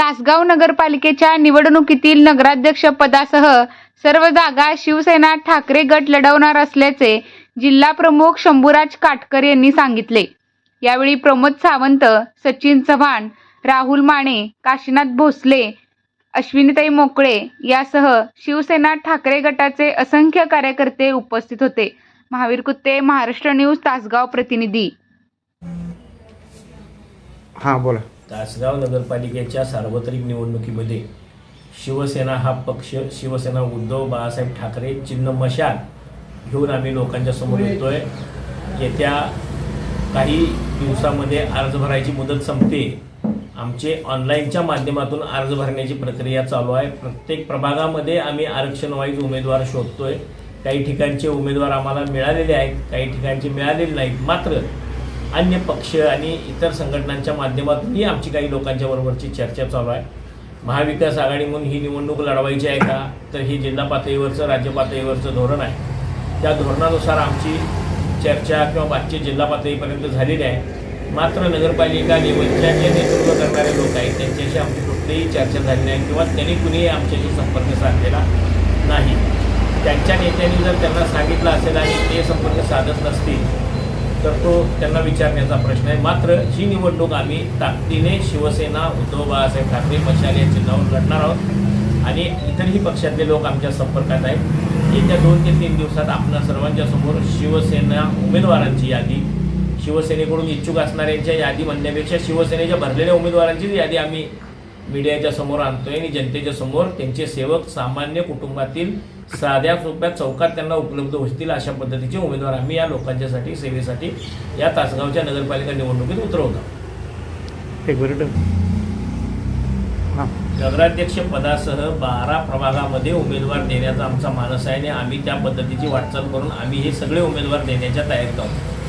तासगाव नगरपालिकेच्या निवडणुकीतील नगराध्यक्ष पदासह सर्व जागा शिवसेना ठाकरे गट लढवणार असल्याचे जिल्हा प्रमुख शंभूराज काटकर यांनी सांगितले. यावेळी प्रमोद सावंत सचिन चव्हाण राहुल माने काशीनाथ भोसले अश्विनीताई मोकळे यासह शिवसेना ठाकरे गटाचे असंख्य कार्यकर्ते उपस्थित होते. महावीर कुत्ते महाराष्ट्र न्यूज तासगाव प्रतिनिधी. हां बोला. तासगाव नगरपालिकेच्या सार्वत्रिक निवडणुकीमध्ये शिवसेना हा पक्ष शिवसेना उद्धव बाळासाहेब ठाकरे चिन्ह मशाल घेऊन आम्ही लोकांच्या समोर येतोय. येत्या काही दिवसामध्ये अर्ज भरायची मुदत संपते. आमचे ऑनलाईनच्या माध्यमातून अर्ज भरण्याची प्रक्रिया चालू आहे. प्रत्येक प्रभागामध्ये आम्ही आरक्षणवाईज उमेदवार उमेदवार शोधतोय. काही ठिकाणचे उमेदवार आम्हाला मिळालेले आहेत काही ठिकाणचे मिळालेले नाहीत. मात्र अन्य पक्ष आणि इतर संघटनांच्या माध्यमातूनही आमची काही लोकांच्या बरोबरची चर्चा चालू आहे. महाविकास आघाडी म्हणून ही निवडणूक लढवायची आहे का? तर हे जिल्हा पातळीवरचं राज्य पातळीवरचं धोरण आहे. त्या धोरणानुसार आमची चर्चा किंवा बातचीत जिल्हा पातळीपर्यंत झालेली आहे. मात्र नगरपालिका लेवलच्या जे नेतृत्व करणारे लोक आहेत त्यांच्याशी आमची कुठलीही चर्चा झाली नाही किंवा त्यांनी कुणीही आमच्याशी संपर्क साधलेला नाही. त्यांच्या नेत्यांनी जर त्यांना सांगितलं असेल आणि ते संपर्क साधत नसतील तर तो त्यांना विचारण्याचा प्रश्न आहे. मात्र ही निवडणूक आम्ही ताकदीने शिवसेना उद्धव बाळासाहेब ठाकरे मशाल यांचे चिन्हावर लढणार आहोत. आणि इतरही पक्षातले लोक आमच्या संपर्कात आहेत. येत्या दोन ते तीन दिवसात आपल्या सर्वांच्या समोर शिवसेना उमेदवारांची यादी शिवसेनेकडून इच्छुक असणाऱ्यांच्या यादी म्हणण्यापेक्षा शिवसेनेच्या भरलेल्या उमेदवारांचीच यादी आम्ही मीडियाच्या समोर आणतोय आणि जनतेच्या समोर त्यांचे सेवक सामान्य कुटुंबातील साध्या सोप्या चौकात त्यांना उपलब्ध होतील अशा पद्धतीचे उमेदवार आम्ही या लोकांच्यासाठी सेवेसाठी या तासगावच्या नगरपालिका निवडणुकीत उतरवतो. एक मिनिट हां. नगराध्यक्ष पदासह बारा प्रभागामध्ये उमेदवार देण्याचा आमचा मानस आहे आणि आम्ही त्या पद्धतीची वाटचाल करून आम्ही हे सगळे उमेदवार देण्याच्या तयारीत आहोत.